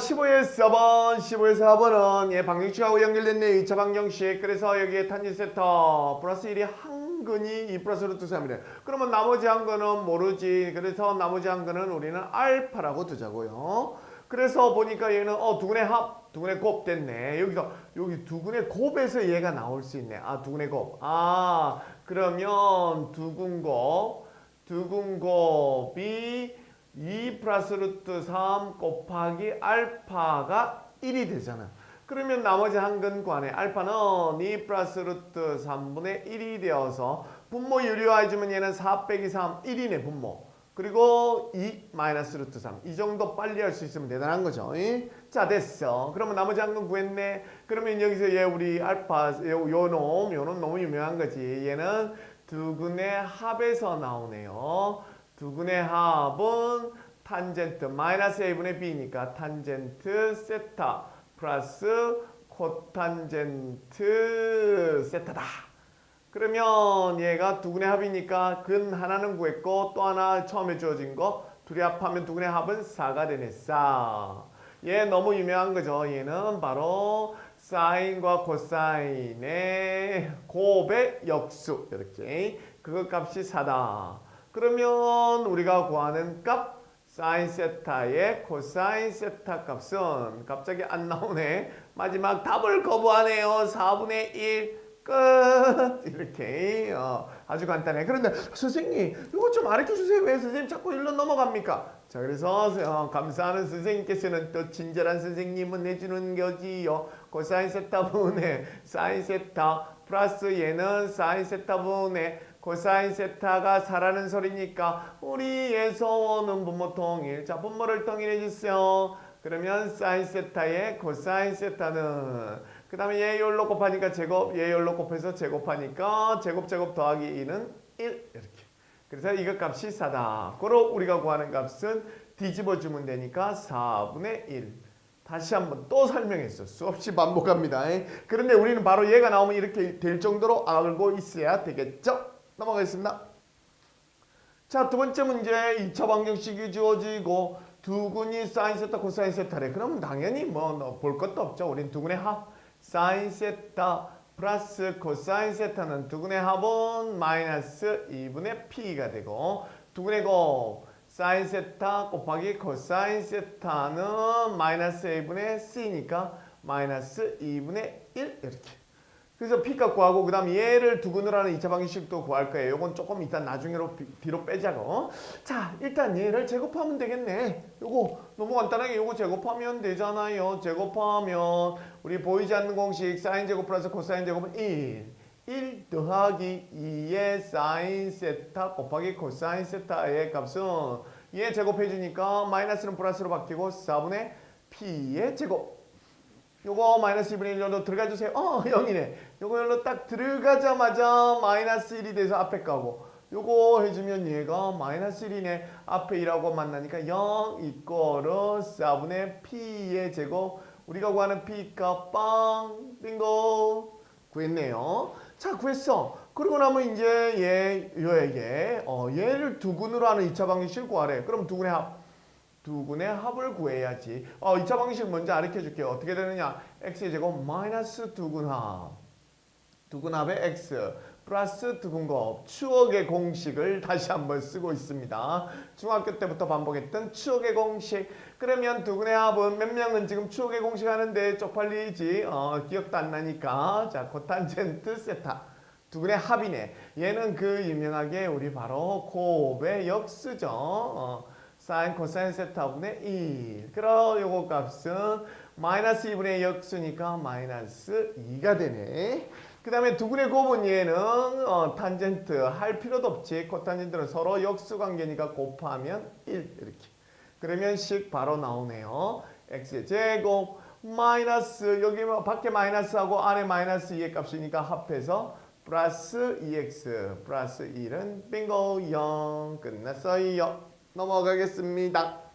15의 4번, 15의 4번은 예, 방정식하고 연결됐네. 2차 방정식. 그래서 여기에 탄젠 세터 플러스 1이 한 근이 2 플러스 루트 3이래. 그러면 나머지 한 근은 모르지. 그래서 나머지 한 근은 우리는 알파라고 두자고요. 그래서 보니까 얘는 어 두 근의 합, 두 근의 곱 됐네. 여기서 여기 두 근의 곱에서 얘가 나올 수 있네. 아 두 근의 곱. 아 그러면 두 근 곱, 두 근 곱이 2 플러스 루트 3 곱하기 알파가 1이 되잖아. 그러면 나머지 한 근관에 알파는 2 플러스 루트 3분의 1이 되어서 분모 유리화해주면 얘는 4 빼기 3, 1이네 분모. 그리고 2 마이너스 루트 3. 이 정도 빨리 할 수 있으면 대단한 거죠. 이? 자 됐어. 그러면 나머지 한근 구했네. 그러면 여기서 얘 우리 알파 요, 요 놈, 요 놈 너무 유명한 거지. 얘는 두 근의 합에서 나오네요. 두 근의 합은 탄젠트 마이너스 a분의 b니까 탄젠트 세타 플러스 코탄젠트 세타다. 그러면 얘가 두 근의 합이니까 근 하나는 구했고 또 하나 처음에 주어진 거 둘이 합하면 두 근의 합은 4가 되네. 4. 얘 너무 유명한 거죠. 얘는 바로 사인과 코사인의 곱의 역수 이렇게 그거 값이 4다. 그러면 우리가 구하는 값 사인 세타의 코사인 세타 값은 갑자기 안 나오네. 마지막 답을 거부하네요. 4분의 1 끝. 이렇게 어, 아주 간단해. 그런데 선생님 이거 좀 알려 주세요. 왜 선생님 자꾸 일로 넘어갑니까? 자 그래서 어, 감사하는 선생님께서는 또 친절한 선생님은 내주는 거지요. 코사인 세타 분의 사인 세타 플러스 얘는 사인 세타 분의 코사인 세타가 4라는 소리니까 우리에서 오는 분모 통일. 자, 분모를 통일해 주세요. 그러면 사인 세타의 코사인 세타는 그 다음에 얘 열로 곱하니까 제곱, 얘 열로 곱해서 제곱하니까 제곱 제곱 더하기 2는 1 이렇게. 그래서 이거 값이 4다. 그로 우리가 구하는 값은 뒤집어 주면 되니까 4분의 1. 다시 한번 또 설명했어. 수없이 반복합니다. 그런데 우리는 바로 얘가 나오면 이렇게 될 정도로 알고 있어야 되겠죠? 넘어가겠습니다. 자, 두 번째 문제 2차 방정식이 주어지고 두 근이 사인 세타 코사인 세타래. 그러면 당연히 뭐 볼 것도 없죠. 우린 두 근의 합 사인 세타 플러스 코사인 세타는 두 근의 합은 마이너스 2분의 p가 되고 두 근의 곱 사인 세타 곱하기 코사인 세타는 마이너스 1분의 c니까 마이너스 2분의 1 이렇게 그래서 p값 구하고 그 다음 얘를 두근을 하는 2차 방정식도 구할 거예요. 요건 조금 이따 나중에로 비- 뒤로 빼자고. 자, 일단 얘를 제곱하면 되겠네. 요거 너무 간단하게 요거 제곱하면 되잖아요. 제곱하면 우리 보이지 않는 공식 사인 제곱 플러스 코사인 제곱은 1. 1 더하기 2의 사인 세타 곱하기 코사인 세타의 값은 얘 제곱해 주니까 마이너스는 플러스로 바뀌고 4분의 p의 제곱. 요거 마이너스 2분의 1 정도 들어가 주세요. 어, 0이네. 요거 열로 딱 들어가자마자 마이너스 1이 돼서 앞에 가고 요거 해주면 얘가 마이너스 1이네. 앞에 1하고 만나니까 0 이꼬르 4분의 p의 제곱 우리가 구하는 p값 빵 빙고 구했네요. 자 구했어. 그러고 나면 이제 얘 요에게 어, 얘를 두근으로 하는 2차 방정식을 구하래. 그럼 두근의 합 두 근의 합을 구해야지. 어, 2차 방식 먼저 가르쳐 줄게요. 어떻게 되느냐? x의 제곱 마이너스 두근 합. 두근 합의 x 플러스 두근 곱. 추억의 공식을 다시 한번 쓰고 있습니다. 중학교 때부터 반복했던 추억의 공식. 그러면 두근의 합은 몇 명은 지금 추억의 공식 하는데 쪽팔리지. 어, 기억도 안 나니까. 자, 코탄젠트 세타. 두근의 합이네. 얘는 그 유명하게 우리 바로 곱의 역수죠. 어. 사인 코사인 세타 분의 1. 그럼 요거 값은 마이너스 2분의 역수니까 마이너스 2가 되네. 그 다음에 두근의 곱은 얘는 어, 탄젠트 할 필요도 없지. 코탄젠트는 서로 역수 관계니까 곱하면 1 이렇게. 그러면 식 바로 나오네요. x의 제곱 마이너스 여기 뭐 밖에 마이너스하고 안에 마이너스 2의 값이니까 합해서 플러스 2x 플러스 1은 빙고 0 끝났어요. 넘어가겠습니다.